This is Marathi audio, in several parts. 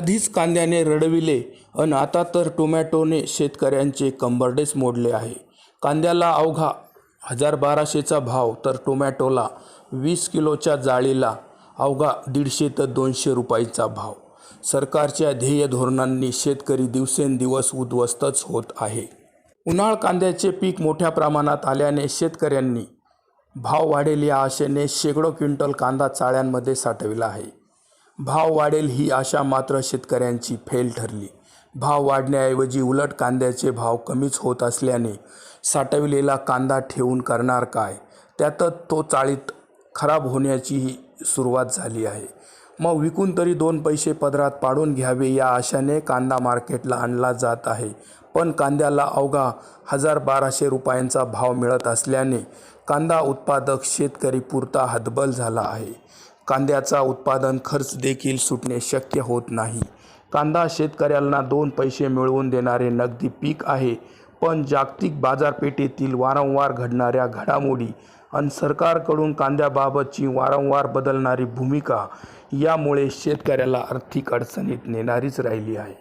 आधीच कांद्याने रडविले अन आता तर टोमॅटोने शेतकऱ्यांचे कंबरडेच मोडले आहे. कांद्याला अवघा हजार बाराशेचा भाव तर टोमॅटोला वीस किलोच्या जाळीला अवघा दीडशे तर दोनशे रुपयाचा भाव. सरकारच्या ध्येय धोरणांनी शेतकरी दिवसेंदिवस उद्ध्वस्तच होत आहे. उन्हाळ कांद्याचे पीक मोठ्या प्रमाणात आल्याने शेतकऱ्यांनी भाव वाढेल या आशेने शेकडो क्विंटल कांदा चाळ्यांमध्ये साठविला आहे. भाव वाढेल ही आशा मात्र शेतकऱ्यांची फेल ठरली. भाव वाढण्याऐवजी उलट कांद्याचे भाव कमीच होत असल्याने साठविलेला कांदा ठेवून करणार काय? त्यातच तो चाळीत खराब होण्याचीही सुरुवात झाली आहे. मग विकून तरी दोन पैसे पदरात पाडून घ्यावे या आशाने कांदा मार्केटला आणला जात आहे. पण कांद्याला अवघा हजार बाराशे रुपयांचा भाव मिळत असल्याने कांदा उत्पादक शेतकरी पुरता हतबल झाला आहे. कांद्याचा उत्पादन खर्च देखील सुटणे शक्य होत नाही. कांदा शेतकऱ्यांना दोन पैसे मिळवून देणारे नगदी पीक आहे पण जागतिक बाजारपेठेतील वारंवार घडणाऱ्या घडामोडी आणि सरकारकडून कांद्याबाबतची वारंवार बदलणारी भूमिका यामुळे शेतकऱ्याला आर्थिक अडचणीत नेणारीच राहिली आहे.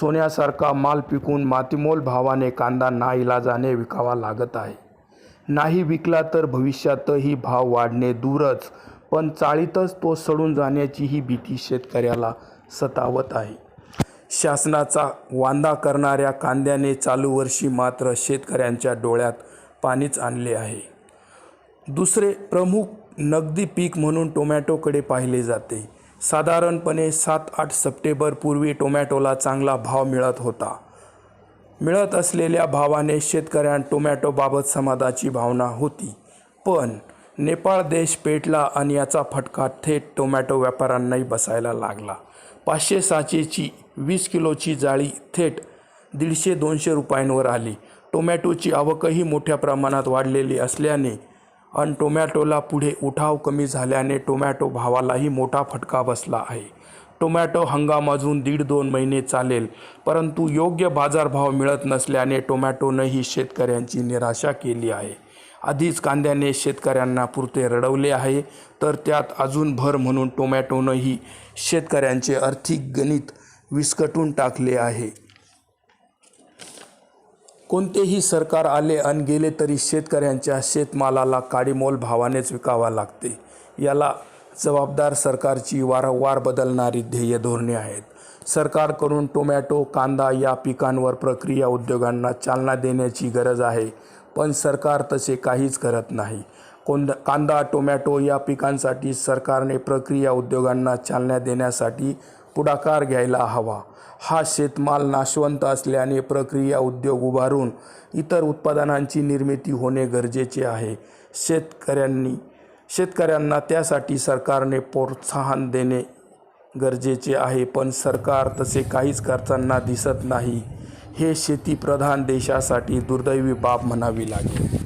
सोन्यासारखा माल पिकून मातीमोल भावाने कांदा नाईलाजाने विकावा लागत आहे. नाही विकला तर भविष्यातही भाव वाढणे दूरच पण चाळीतच तो सडून जाण्याची ही भीती शेतकऱ्याला सतावत आहे. शासनाचा वांदा करणाऱ्या कांद्याने चालू वर्षी मात्र शेतकऱ्यांच्या डोळ्यात पाणीच आणले आहे. दुसरे प्रमुख नगदी पीक म्हणून टोमॅटोकडे पाहिले जाते. साधारणपणे सात आठ सप्टेंबरपूर्वी टोमॅटोला चांगला भाव मिळत होता. मिळत असलेल्या भावाने शेतकऱ्यां टोमॅटोबाबत समाधाची भावना होती. पण नेपाळ देश पेटला आणि याचा फटका थेट टोमॅटो व्यापाऱ्यांनाही बसायला लागला. पाचशे साचेची वीस किलोची जाळी थेट दीडशे दोनशे रुपयांवर आली. टोमॅटोची आवकही मोठ्या प्रमाणात वाढलेली असल्याने आणि टोमॅटोला पुढे उठाव कमी झाल्याने टोमॅटो भावालाही मोठा फटका बसला आहे. टोमॅटो हंगाम अजून दीड दोन महिने चालेल परंतु योग्य बाजारभाव मिळत नसल्याने टोमॅटोनंही शेतकऱ्यांची निराशा केली आहे. आधीच कांद्याने शेतकऱ्यांना पुरते रडवले आहे. तर त्यात अजून भर म्हणून टोमॅटोनंही शेतकऱ्यांचे आर्थिक गणित विस्कटून टाकले आहे. कोणतेही सरकार आले आणि गेले तरी शेतकऱ्यांच्या शेतमालाला काडीमोल भावानेच विकावा लागते. याला जबाबदार सरकारची वारंवार बदलणारी ध्येय धोरणे आहेत. सरकारकडून टोमॅटो कांदा या पिकांवर प्रक्रिया उद्योगांना चालना देण्याची गरज आहे. पण सरकार तसे काहीच करत नाही. कोंद कांदा टोमॅटो या पिकांसाठी सरकारने प्रक्रिया उद्योगांना चालना देण्यासाठी पुढाकार घ्यायला हवा. हा शेतमाल नाशवंत असल्याने प्रक्रिया उद्योग उभारून इतर उत्पादनांची निर्मिती होणे गरजेचे आहे. शेतकऱ्यांनी शेतकऱ्यांना त्यासाठी सरकारने प्रोत्साहन देणे गरजेचे आहे पण सरकार तसे काहीच करताना दिसत नाही. हे शेतीप्रधान देशासाठी दुर्दैवी बाब म्हणावी लागेल.